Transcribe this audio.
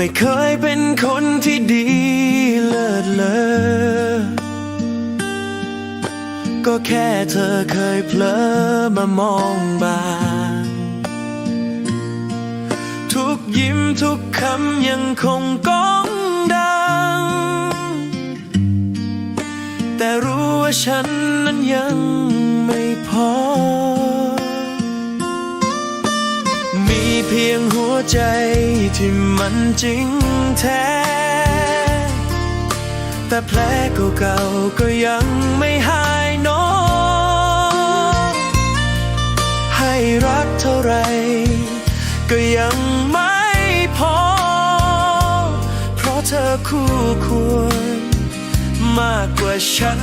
ไม่เคยเป็นคนที่ดีเลิศเลอ ก็แค่เธอเคยเพลอมามองบางทุกยิ้มทุกคำยังคงก้องดัง แต่รู้ว่าฉันนั้นยังไม่พอ มีเพียงหัว ใจที่มันจริงแท้ แต่แผลเก่าๆก็ยังไม่หายหนอให้รักเท่าไร ก็ยังไม่พอ เพราะเธอคู่ควร มากกว่าฉัน